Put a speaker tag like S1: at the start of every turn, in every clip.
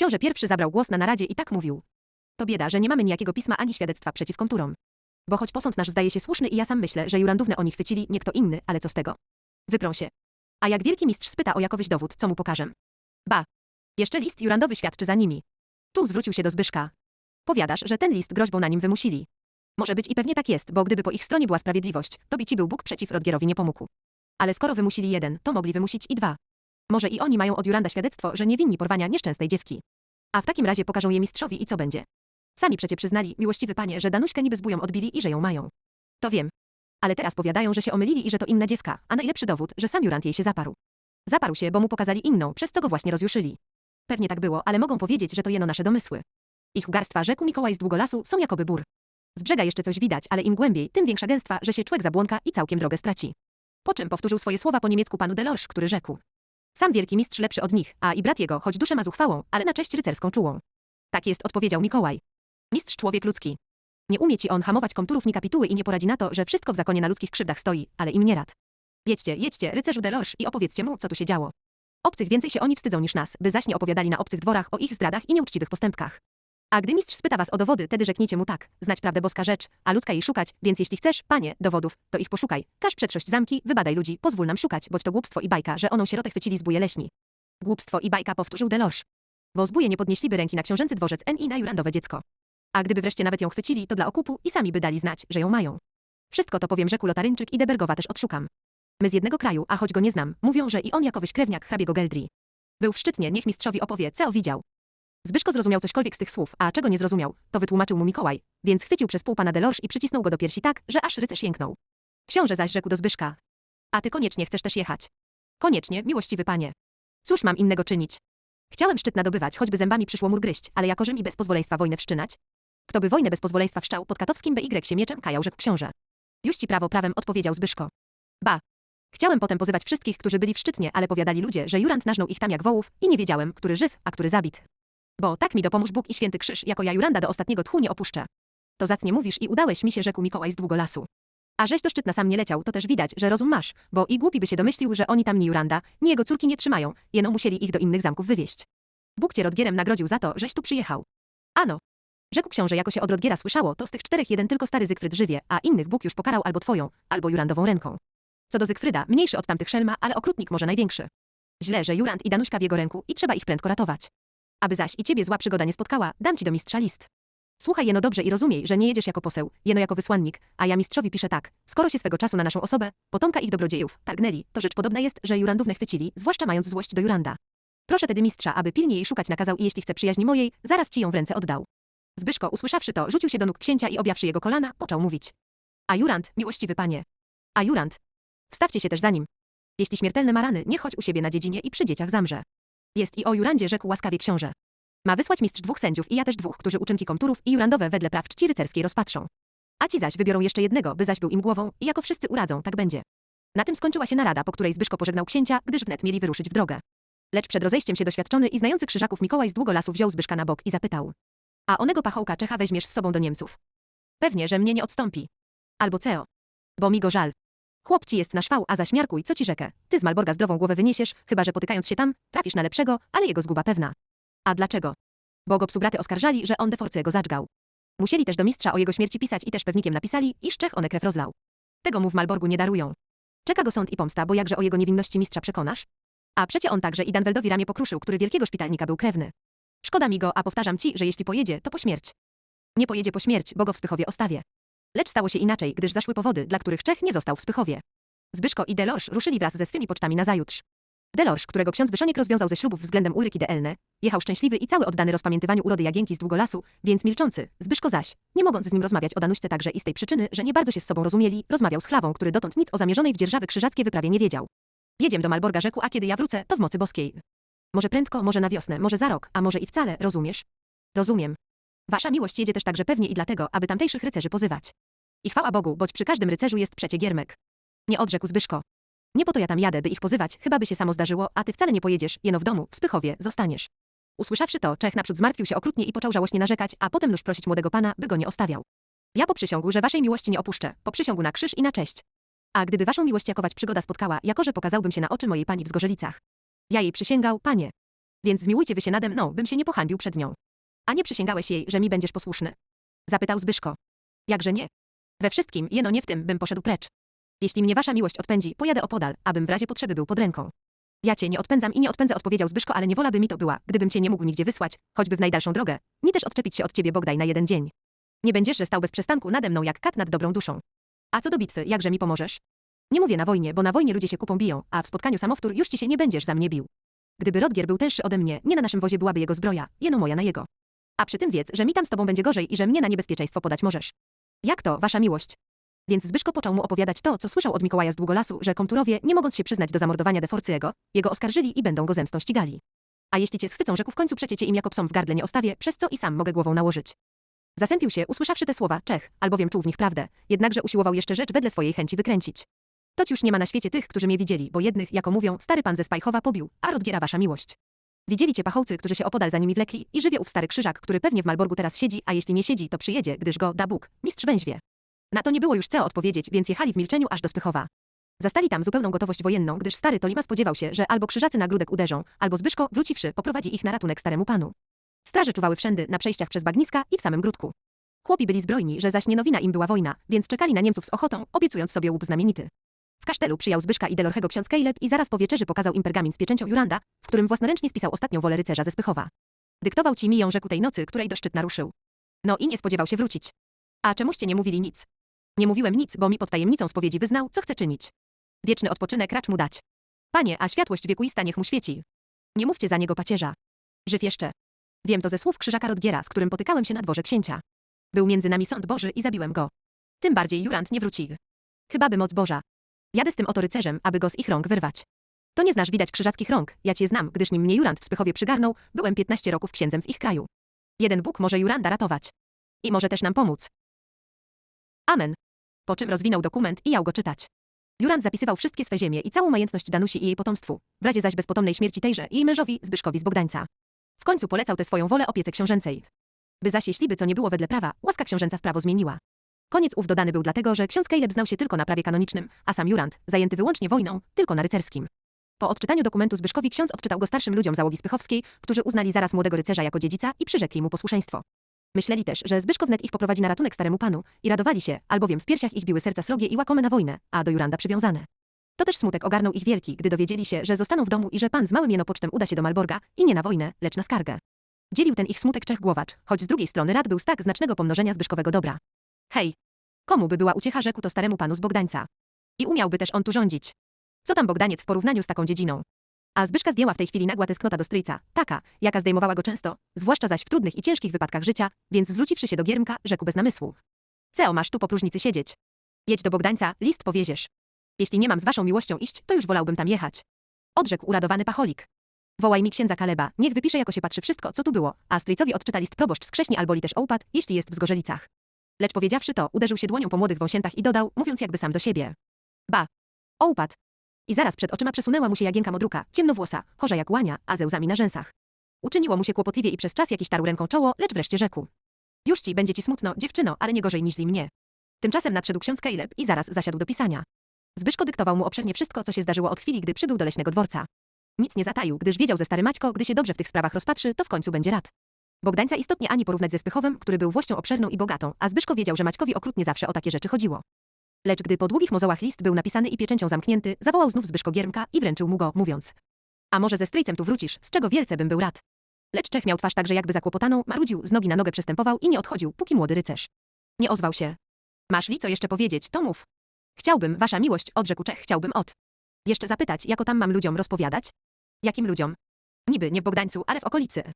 S1: Książę pierwszy zabrał głos na naradzie i tak mówił. To bieda, że nie mamy nijakiego pisma ani świadectwa przeciw komturom. Bo choć posąd nasz zdaje się słuszny i ja sam myślę, że Jurandówne oni chwycili, nie kto inny, ale co z tego? Wyprą się. A jak wielki mistrz spyta o jakowyś dowód, co mu pokażę? Ba. Jeszcze list Jurandowy świadczy za nimi. Tu zwrócił się do Zbyszka. Powiadasz, że ten list groźbą na nim wymusili. Może być i pewnie tak jest, bo gdyby po ich stronie była sprawiedliwość, to by ci był Bóg przeciw Rodgierowi nie pomógł. Ale skoro wymusili jeden, to mogli wymusić i dwa. Może i oni mają od Juranda świadectwo, że nie winni porwania nieszczęsnej dziewki. A w takim razie pokażą je mistrzowi i co będzie? Sami przecie przyznali, miłościwy panie, że Danuśkę niby z bują odbili i że ją mają. To wiem. Ale teraz powiadają, że się omylili i że to inna dziewka, a najlepszy dowód, że sam Jurand jej się zaparł. Zaparł się, bo mu pokazali inną, przez co go właśnie rozjuszyli. Pewnie tak było, ale mogą powiedzieć, że to jeno nasze domysły. Ich ugarstwa rzekł Mikołaj z długolasu są jakoby bór. Z brzega jeszcze coś widać, ale im głębiej, tym większa gęstwa, że się człowiek zabłąka i całkiem drogę straci. Po czym powtórzył swoje słowa po niemiecku panu Delorge, który rzekł. Sam wielki mistrz lepszy od nich, a i brat jego, choć duszę ma zuchwałą, ale na cześć rycerską czułą. Tak jest, odpowiedział Mikołaj. Mistrz człowiek ludzki. Nie umie ci on hamować komturów ni kapituły i nie poradzi na to, że wszystko w zakonie na ludzkich krzywdach stoi, ale im nie rad. Jedźcie, jedźcie, rycerzu Delorge i opowiedzcie mu, co tu się działo. Obcych więcej się oni wstydzą niż nas, by zaś nie opowiadali na obcych dworach o ich zdradach i nieuczciwych postępkach. A gdy mistrz spyta was o dowody, tedy rzeknijcie mu tak, znać prawdę boska rzecz, a ludzka jej szukać, więc jeśli chcesz, panie, dowodów, to ich poszukaj. Każ przetrzość zamki, wybadaj ludzi, pozwól nam szukać, boć to głupstwo i bajka, że oną sierotę chwycili z leśni. Głupstwo i bajka powtórzył Delorge. Bo zbóje nie podnieśliby ręki na książęcy dworzec N i na jurandowe dziecko. A gdyby wreszcie nawet ją chwycili, to dla okupu i sami by dali znać, że ją mają. Wszystko to powiem rzekł Lotaryńczyk i Debergowa też odszukam. My z jednego kraju, a choć go nie znam, mówią, że i on jakowyś krewniak hrabiego Geldri. Był w Szczytnie, niech mistrzowi opowie, co widział. Zbyszko zrozumiał cośkolwiek z tych słów, a czego nie zrozumiał, to wytłumaczył mu Mikołaj, więc chwycił przez pół pana Delorge i przycisnął go do piersi tak, że aż rycerz jęknął. Książę zaś rzekł do Zbyszka. A ty koniecznie chcesz też jechać. Koniecznie, miłościwy panie. Cóż mam innego czynić? Chciałem szczyt nadobywać, choćby zębami przyszło mur gryźć, ale jako że mi bez pozwoleństwa wojnę wszczynać? Kto by wojnę bez pozwoleństwa wszczał pod katowskim BY się mieczem kajał, rzekł książę. Już ci prawo prawem odpowiedział Zbyszko. Ba. Chciałem potem pozywać wszystkich, którzy byli w Szczytnie, ale powiadali ludzie, że Jurand nażnął ich tam jak wołów i nie wiedziałem, który żyw, a który zabit. Bo tak mi dopomóż Bóg i święty krzyż, jako ja Juranda do ostatniego tchu nie opuszczę. To zacnie mówisz i udałeś mi się, rzekł Mikołaj z długolasu. A żeś do Szczytna sam nie leciał, to też widać, że rozum masz, bo i głupi by się domyślił, że oni tam ni Juranda, ni jego córki nie trzymają, jeno musieli ich do innych zamków wywieźć. Bóg cię Rodgierem nagrodził za to, żeś tu przyjechał. Ano. Rzekł książę, jako się od Rodgiera słyszało, to z tych czterech jeden tylko stary Zygfryd żywie, a innych Bóg już pokarał albo twoją, albo Jurandową ręką. Co do Zygfryda, mniejszy od tamtych szelma, ale okrutnik może największy. Źle, że Jurand i Danuśka w jego ręku i trzeba ich prędko ratować. Aby zaś i ciebie zła przygoda nie spotkała, dam ci do mistrza list. Słuchaj jeno dobrze i rozumiej, że nie jedziesz jako poseł, jeno jako wysłannik, a ja mistrzowi piszę tak. Skoro się swego czasu na naszą osobę, potomka ich dobrodziejów, targnęli, to rzecz podobna jest, że Jurandówne chwycili, zwłaszcza mając złość do Juranda. Proszę tedy mistrza, aby pilnie jej szukać nakazał i jeśli chce przyjaźni mojej, zaraz ci ją w ręce oddał. Zbyszko, usłyszawszy to, rzucił się do nóg księcia i objawszy jego kolana, począł mówić. A Jurand, miłościwy panie. A Jurand. Wstawcie się też za nim. Jeśli śmiertelne ma rany, nie chodź u siebie na dziedzinie i przy dzieciach zamrze. Jest i o Jurandzie rzekł łaskawie książę. Ma wysłać mistrz dwóch sędziów i ja też dwóch, którzy uczynki komturów i Jurandowe wedle praw czci rycerskiej rozpatrzą. A ci zaś wybiorą jeszcze jednego, by zaś był im głową i jako wszyscy uradzą, tak będzie. Na tym skończyła się narada, po której Zbyszko pożegnał księcia, gdyż wnet mieli wyruszyć w drogę. Lecz przed rozejściem się doświadczony i znający krzyżaków Mikołaj z długo lasu wziął Zbyszka na bok i zapytał. A onego pachołka Czecha weźmiesz z sobą do Niemców. Pewnie, że mnie nie odstąpi. Albo Ceo. Bo mi go żal. Chłop ci jest na szwał, a zaśmiarkuj, co ci rzekę. Ty z Malborga zdrową głowę wyniesiesz, chyba że potykając się tam, trafisz na lepszego, ale jego zguba pewna. A dlaczego? Bo go psubraty oskarżali, że on de force go zadżgał. Musieli też do mistrza o jego śmierci pisać i też pewnikiem napisali, iż Czech one krew rozlał. Tego mu w Malborgu nie darują. Czeka go sąd i pomsta, bo jakże o jego niewinności mistrza przekonasz? A przecie on także i Danweldowi ramię pokruszył, który wielkiego szpitalnika był krewny. Szkoda mi go, a powtarzam ci, że jeśli pojedzie, to po śmierć. Nie pojedzie po śmierć, bo go w Spychowie ostawię. Lecz stało się inaczej, gdyż zaszły powody, dla których Czech nie został w Spychowie. Zbyszko i Delorge ruszyli wraz ze swymi pocztami na zajutrz. Delorge, którego ksiądz Wyszoniek rozwiązał ze ślubów względem Ulryki de Elne, jechał szczęśliwy i cały oddany rozpamiętywaniu urody Jagienki z Długolasu, więc milczący, Zbyszko zaś, nie mogąc z nim rozmawiać o Danuśce także i z tej przyczyny, że nie bardzo się z sobą rozumieli, rozmawiał z Chlawą, który dotąd nic o zamierzonej w dzierżawy krzyżackie wyprawie nie wiedział. Jedziemy do Malborga rzekł, a kiedy ja wrócę, to w mocy boskiej. Może prędko, może na wiosnę, może za rok, a może i wcale, rozumiesz? Rozumiem. Wasza miłość jedzie też także pewnie i dlatego, aby tamtejszych rycerzy pozywać. I chwała Bogu, boć przy każdym rycerzu jest przecie giermek. Nie odrzekł Zbyszko. Nie po to ja tam jadę, by ich pozywać, chyba by się samo zdarzyło, a ty wcale nie pojedziesz, jeno w domu, w Spychowie, zostaniesz. Usłyszawszy to, Czech naprzód zmartwił się okrutnie i począł żałośnie narzekać, a potem nóż prosić młodego pana, by go nie ostawiał. Ja poprzysiągł, że waszej miłości nie opuszczę, poprzysiągł na krzyż i na cześć. A gdyby waszą miłość jakować przygoda spotkała, jako że pokazałbym się na oczy mojej pani w Zgorzelicach. Ja jej przysięgał, panie. Więc zmiłujcie wy się nade mną, bym się nie przed nią. A nie przysięgałeś jej, że mi będziesz posłuszny? Zapytał Zbyszko. Jakże nie? We wszystkim, jeno nie w tym, bym poszedł precz. Jeśli mnie wasza miłość odpędzi, pojadę opodal, abym w razie potrzeby był pod ręką. Ja cię nie odpędzam i nie odpędzę, odpowiedział Zbyszko, ale niewola by mi to była, gdybym cię nie mógł nigdzie wysłać, choćby w najdalszą drogę, ni też odczepić się od ciebie Bogdaj na jeden dzień. Nie będziesz, że stał bez przestanku nade mną jak kat nad dobrą duszą. A co do bitwy, jakże mi pomożesz? Nie mówię na wojnie, bo na wojnie ludzie się kupą biją, a w spotkaniu samowtór już ci się nie będziesz za mnie bił. Gdyby Rodgier był tęższy ode mnie, nie na naszym wozie byłaby jego zbroja, jeno moja na jego. A przy tym wiedz, że mi tam z tobą będzie gorzej i że mnie na niebezpieczeństwo podać możesz. Jak to, wasza miłość? Więc Zbyszko począł mu opowiadać to, co słyszał od Mikołaja z Długolasu, że komturowie, nie mogąc się przyznać do zamordowania Deforcyego, jego oskarżyli i będą go zemstą ścigali. A jeśli cię schwycą, rzekł w końcu przecie cię im jako psom w gardle nie ostawię, przez co i sam mogę głową nałożyć. Zasępił się, usłyszawszy te słowa, Czech, albowiem czuł w nich prawdę, jednakże usiłował jeszcze rzecz wedle swojej chęci wykręcić. Toć już nie ma na świecie tych, którzy mnie widzieli, bo jednych, jako mówią, stary pan ze Spajchowa pobił, a Rodgiera wasza miłość. Widzieli cię pachołcy, którzy się opodal za nimi wlekli i żywie ów stary krzyżak, który pewnie w Malborgu teraz siedzi, a jeśli nie siedzi, to przyjedzie, gdyż go da Bóg, mistrz węźwie. Na to nie było już co odpowiedzieć, więc jechali w milczeniu aż do Spychowa. Zastali tam zupełną gotowość wojenną, gdyż stary Tolima spodziewał się, że albo krzyżacy na grudek uderzą, albo Zbyszko, wróciwszy, poprowadzi ich na ratunek staremu panu. Straże czuwały wszędy, na przejściach przez bagniska i w samym grudku. Chłopi byli zbrojni, że zaś nie nowina im była wojna, więc czekali na Niemców z ochotą, obiecując sobie łup znamienity. W kasztelu przyjął Zbyszka i Delorchego ksiądz Kejleb i zaraz po wieczerzy pokazał im pergamin z pieczęcią Juranda, w którym własnoręcznie spisał ostatnią wolę rycerza ze Spychowa. Dyktował ci mi rzekł tej nocy, której do szczytna ruszył. No i nie spodziewał się wrócić. A czemuście nie mówili nic? Nie mówiłem nic, bo mi pod tajemnicą spowiedzi wyznał, co chce czynić. Wieczny odpoczynek racz mu dać. Panie, a światłość wiekuista niech mu świeci. Nie mówcie za niego pacierza. Żyw jeszcze. Wiem to ze słów krzyżaka Rodgiera, z którym potykałem się na dworze księcia. Był między nami sąd Boży i zabiłem go. Tym bardziej Jurand nie wróci. Chyba by moc Boża. Jadę z tym oto rycerzem, aby go z ich rąk wyrwać. To nie znasz widać krzyżackich rąk, ja cię znam, gdyż nim mnie Jurand w Spychowie przygarnął, byłem 15 roków księdzem w ich kraju. Jeden Bóg może Juranda ratować. I może też nam pomóc. Amen. Po czym rozwinął dokument i jął go czytać. Jurand zapisywał wszystkie swe ziemie i całą majętność Danusi i jej potomstwu, w razie zaś bezpotomnej śmierci tejże jej mężowi Zbyszkowi z Bogdańca. W końcu polecał tę swoją wolę opiece książęcej. By zaś jeśli by co nie było wedle prawa, łaska książęca w prawo zmieniła. Koniec ów dodany był dlatego, że ksiądz Caleb znał się tylko na prawie kanonicznym, a sam Jurand, zajęty wyłącznie wojną, tylko na rycerskim. Po odczytaniu dokumentu Zbyszkowi ksiądz odczytał go starszym ludziom załogi Spychowskiej, którzy uznali zaraz młodego rycerza jako dziedzica i przyrzekli mu posłuszeństwo. Myśleli też, że Zbyszko wnet ich poprowadzi na ratunek staremu panu i radowali się, albowiem w piersiach ich biły serca srogie i łakome na wojnę, a do Juranda przywiązane. To też smutek ogarnął ich wielki, gdy dowiedzieli się, że zostaną w domu i że pan z małym jenopocztem uda się do Malborga i nie na wojnę, lecz na skargę. Dzielił ten ich smutek Czech Głowacz, choć z drugiej strony rad był tak znacznego pomnożenia Zbyszkowego dobra. Hej! Komu by była uciecha, rzekł to staremu panu z Bogdańca. I umiałby też on tu rządzić. Co tam Bogdaniec w porównaniu z taką dziedziną? A Zbyszka zdjęła w tej chwili nagła tęsknota do stryjca, taka, jaka zdejmowała go często, zwłaszcza zaś w trudnych i ciężkich wypadkach życia, więc zwróciwszy się do Giermka, rzekł bez namysłu. Ceo masz tu po próżnicy siedzieć. Jedź do Bogdańca, list powieziesz. Jeśli nie mam z waszą miłością iść, to już wolałbym tam jechać. Odrzekł uradowany pacholik. Wołaj mi księdza Kaleba, niech wypisze jako się patrzy wszystko, co tu było, a stryjcowi odczyta list proboszcz z Krześni albo li też jeśli jest w Zgorzelicach. Lecz powiedziawszy to, uderzył się dłonią po młodych wąsiętach i dodał, mówiąc jakby sam do siebie. Ba. Ołpat. I zaraz przed oczyma przesunęła mu się Jagienka modruka, ciemnowłosa, chorza jak łania, a ze łzami na rzęsach. Uczyniło mu się kłopotliwie i przez czas jakiś tarł ręką czoło, lecz wreszcie rzekł. Już ci będzie ci smutno, dziewczyno, ale nie gorzej niż mnie. Tymczasem nadszedł ksiądz Caleb i zaraz zasiadł do pisania. Zbyszko dyktował mu obszernie wszystko, co się zdarzyło od chwili, gdy przybył do leśnego dworca. Nic nie zataił, gdyż wiedział ze stary Maćko, gdy się dobrze w tych sprawach rozpatrzy, to w końcu będzie rad. Bogdańca istotnie ani porównać ze Spychowem, który był włością obszerną i bogatą, a Zbyszko wiedział, że Maćkowi okrutnie zawsze o takie rzeczy chodziło. Lecz gdy po długich mozołach list był napisany i pieczęcią zamknięty, zawołał znów Zbyszko Giermka i wręczył mu go, mówiąc. A może ze stryjcem tu wrócisz, z czego wielce bym był rad. Lecz Czech miał twarz także jakby zakłopotaną, marudził, z nogi na nogę przystępował i nie odchodził, póki młody rycerz. Nie ozwał się. Masz li co jeszcze powiedzieć, to mów. Chciałbym, wasza miłość, odrzekł Czech, chciałbym od. Jeszcze zapytać, jako tam mam ludziom rozpowiadać? Jakim ludziom? Niby nie w Bogdańcu, ale w okolicy.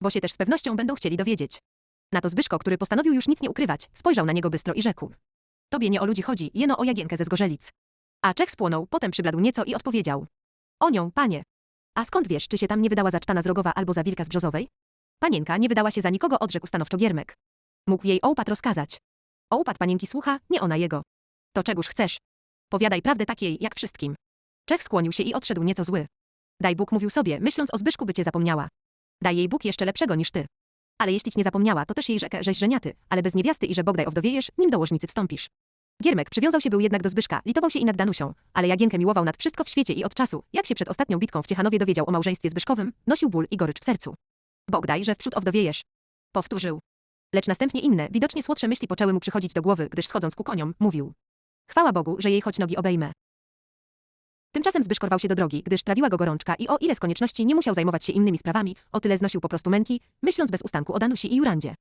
S1: Bo się też z pewnością będą chcieli dowiedzieć. Na to Zbyszko, który postanowił już nic nie ukrywać, spojrzał na niego bystro i rzekł. Tobie nie o ludzi chodzi, jeno o Jagienkę ze Zgorzelic. A Czech spłonął, potem przybladł nieco i odpowiedział. O nią, panie. A skąd wiesz, czy się tam nie wydała za cztana z Rogowa albo za wilka z Brzozowej? Panienka nie wydała się za nikogo, odrzekł stanowczo Giermek. Mógł jej ołpat rozkazać. Ołpat panienki słucha, nie ona jego. To czegóż chcesz? Powiadaj prawdę takiej, jak wszystkim. Czech skłonił się i odszedł nieco zły. Daj Bóg mówił sobie, myśląc o Zbyszku, by cię zapomniała. Daj jej Bóg jeszcze lepszego niż ty. Ale jeśli nie zapomniała, to też jej rzekę, żeś żeniaty, ale bez niewiasty i że Bogdaj owdowiejesz, nim do łożnicy wstąpisz. Giermek przywiązał się był jednak do Zbyszka, litował się i nad Danusią, ale Jagienkę miłował nad wszystko w świecie i od czasu, jak się przed ostatnią bitką w Ciechanowie dowiedział o małżeństwie Zbyszkowym, nosił ból i gorycz w sercu. Bogdaj, że wprzód owdowiejesz. Powtórzył. Lecz następnie inne, widocznie słodsze myśli poczęły mu przychodzić do głowy, gdyż schodząc ku koniom, mówił. Chwała Bogu, że jej choć nogi obejmę. Tymczasem Zbyszko rwał się do drogi, gdyż trawiła go gorączka i o ile z konieczności nie musiał zajmować się innymi sprawami, o tyle znosił po prostu męki, myśląc bez ustanku o Danusi i Jurandzie.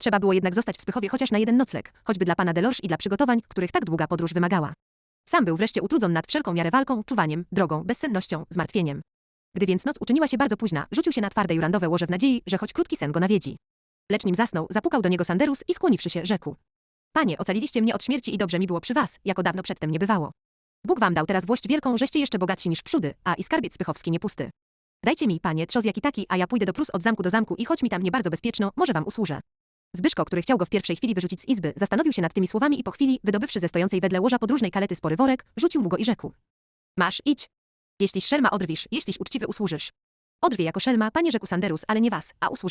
S1: Trzeba było jednak zostać w Spychowie chociaż na jeden nocleg, choćby dla pana Delorge i dla przygotowań, których tak długa podróż wymagała. Sam był wreszcie utrudzony nad wszelką miarę walką, czuwaniem, drogą, bezsennością, zmartwieniem. Gdy więc noc uczyniła się bardzo późna, rzucił się na twarde jurandowe łoże w nadziei, że choć krótki sen go nawiedzi. Lecz nim zasnął, zapukał do niego Sanderus i skłoniwszy się, rzekł. Panie, ocaliliście mnie od śmierci i dobrze mi było przy was, jako dawno przedtem nie bywało. Bóg wam dał teraz włość wielką, żeście jeszcze bogatsi niż przódy, a i skarbiec spychowski nie pusty. Dajcie mi, panie, trzoz jaki taki, a ja pójdę do Prus od zamku do zamku i choć mi tam nie bardzo bezpieczno, może wam usłużę. Zbyszko, który chciał go w pierwszej chwili wyrzucić z izby, zastanowił się nad tymi słowami i po chwili, wydobywszy ze stojącej wedle łoża podróżnej kalety spory worek, rzucił mu go i rzekł. Masz, idź. Jeśliś szelma odrwisz, jeśliś uczciwy usłużysz. Odrwie jako szelma, panie rzekł Sanderus, ale nie was, a usłuży